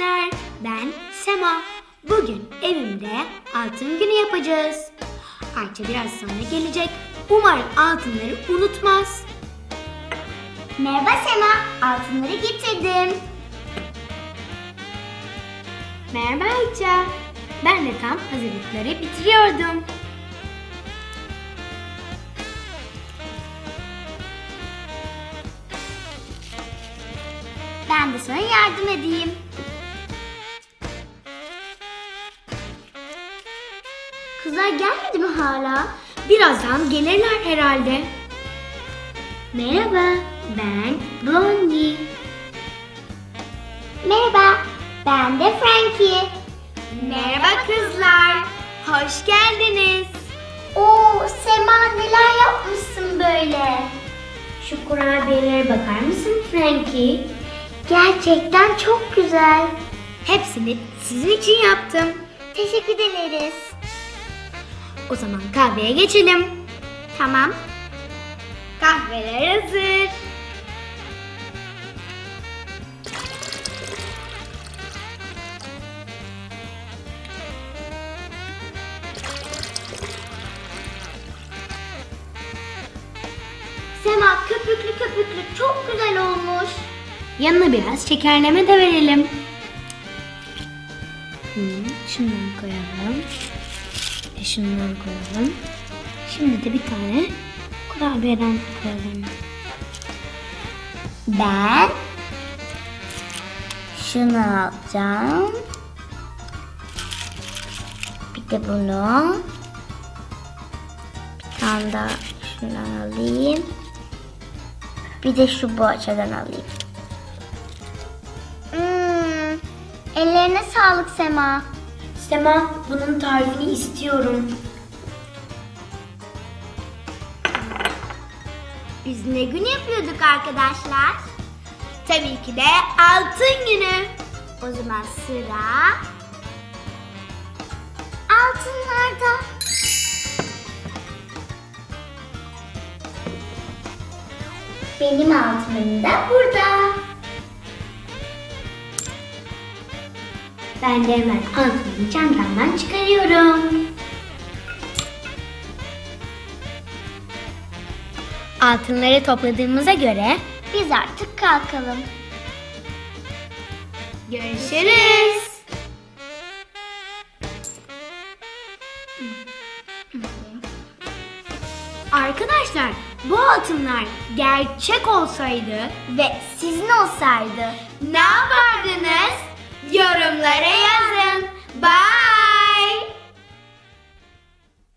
arkadaşlar. Ben Sema. Bugün evimde altın günü yapacağız. Ayça biraz sonra gelecek. Umarım altınları unutmaz. Merhaba Sema, altınları getirdim. Merhaba Ayça. Ben de tam hazırlıkları bitiriyordum. Ben de sana yardım edeyim. Kızlar gelmedi mi hala? Birazdan gelirler herhalde. Merhaba, Ben Blondie. merhaba. Ben de Frankie. Merhaba kızlar. Hoş geldiniz. Oo, Sema neler yapmışsın böyle? Şu kurabiyelere bakar mısın Frankie? Gerçekten çok güzel. Hepsini sizin için yaptım. Teşekkür ederiz. O zaman kahveye geçelim. Tamam. Kahveler hazır. Sema köpüklü köpüklü çok güzel olmuş. Yanına biraz şekerleme de verelim. Hmm, şundan koyalım. Ve şundan koyalım. Şimdi de bir tane kurabiyeden koyalım. Ben şunu alacağım. Bir de bunu. Bir tane daha şundan alayım. Bir de şu boğaçadan alayım. Hmm, ellerine sağlık Sema. Sema bunun tarifini istiyorum. Biz ne gün yapıyorduk arkadaşlar? Tabii ki de altın günü. O zaman sıra altınlarda. Benim altınım da burada. Ben de hemen altını çantamdan çıkarıyorum. Altınları topladığımıza göre Biz artık kalkalım. görüşürüz. Arkadaşlar bu altınlar gerçek olsaydı Ve sizin olsaydı ne yapardınız? Let it?